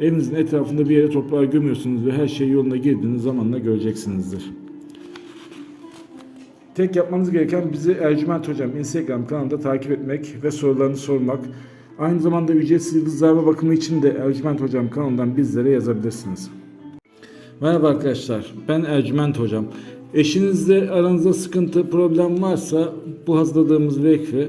evinizin etrafında bir yere toprağa gömüyorsunuz ve her şey yoluna girdiğiniz zamanla göreceksinizdir. Tek yapmanız gereken bizi Ercüment Hocam Instagram kanalında takip etmek ve sorularını sormak. Aynı zamanda ücretsiz yıldızlarla bakımı için de Ercüment Hocam kanalından bizlere yazabilirsiniz. Merhaba arkadaşlar, ben Ercüment Hocam. Eşinizle aranızda sıkıntı, problem varsa bu hazırladığımız vekfi